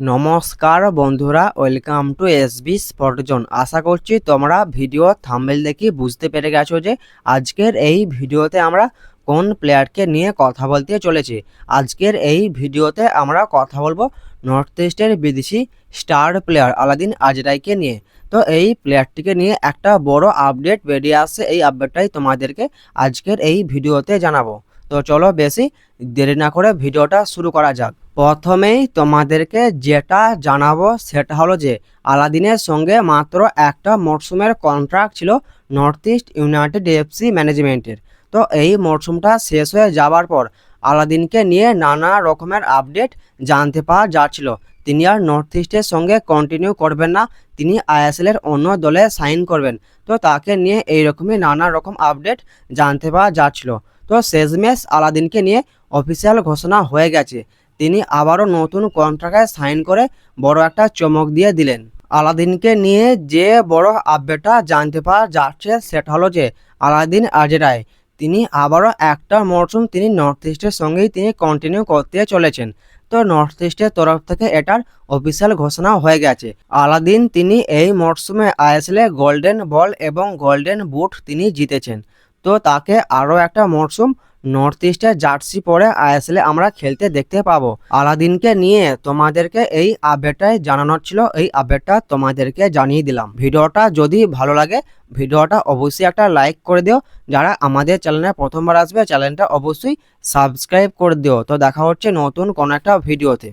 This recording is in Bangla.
নমস্কার বন্ধুরা ওয়েলকাম টু এসবি স্পটজন আশা করছি তোমরা ভিডিও থাম্বেল দেখে বুঝতে পেরে গেছো যে আজকের এই ভিডিওতে আমরা কোন প্লেয়ারকে নিয়ে কথা বলতে চলেছি। আজকের এই ভিডিওতে আমরা কথা বলব নর্থ ইস্টের বিদেশি স্টার প্লেয়ার আলাদিন আজরাইকে নিয়ে। তো এই প্লেয়ারটিকে নিয়ে একটা বড় আপডেট বেরিয়ে আসছে, এই আপডেটটাই তোমাদেরকে আজকের এই ভিডিওতে জানাব। তো চলো বেশি দেরি না করে ভিডিওটা শুরু করা যাক। প্রথমেই তোমাদেরকে যেটা জানাব সেটা হলো যে, আলাদিনের সঙ্গে মাত্র একটা মরশুমের কন্ট্রাক্ট ছিল নর্থ ইস্ট ইউনাইটেড এফসি ম্যানেজমেন্টের তো এই মরশুমটা শেষ হয়ে যাওয়ার পর আলাদিনকে নিয়ে নানা রকমের আপডেট জানতে পাওয়া যাচ্ছিল। তিনি আর নর্থ ইস্টের সঙ্গে কন্টিনিউ করবেন না, তিনি আইএসএলের অন্য দলে সাইন করবেন। তো তাকে নিয়ে এইরকমই নানা রকম আপডেট জানতে পাওয়া যাচ্ছিল। তো শেষমেশ আলাদিনকে নিয়ে অফিসিয়াল ঘোষণা হয়ে গেছে। তিনি আবারও নতুন কন্ট্রাক্টে সাইন করে বড় একটা চমক দিয়ে দিলেন। আলাদিনকে নিয়ে যে বড় আপডেটটা জানতে পারা যাচ্ছে সেটা হলো যে আলাদিন আজরায়, তিনি আবারও একটা মরশুম তিনি নর্থ ইস্টের সঙ্গেই তিনি কন্টিনিউ করতে চলেছেন। তো নর্থ ইস্টের তরফ থেকে এটার অফিসিয়াল ঘোষণা হয়ে গেছে। আলাদিন তিনি এই মরশুমে আইএসএলে গোল্ডেন বল এবং গোল্ডেন বুট তিনি জিতেছেন। তো তাকে আরও একটা মরশুম নর্থ ইস্টের জার্সি পরে আইএসএলে আমরা খেলতে দেখতে পাবো। আলাদিনকে নিয়ে তোমাদেরকে এই আপডেটটাই জানানোর ছিল। এই আপডেটটা তোমাদেরকে জানিয়ে দিলাম। ভিডিওটা যদি ভালো লাগে, ভিডিওটা অবশ্যই একটা লাইক করে দিও। যারা আমাদের চ্যানেলে প্রথমবার আসবে, চ্যানেলটা অবশ্যই সাবস্ক্রাইব করে দিও। তো দেখা হচ্ছে নতুন কোনো একটা ভিডিওতে।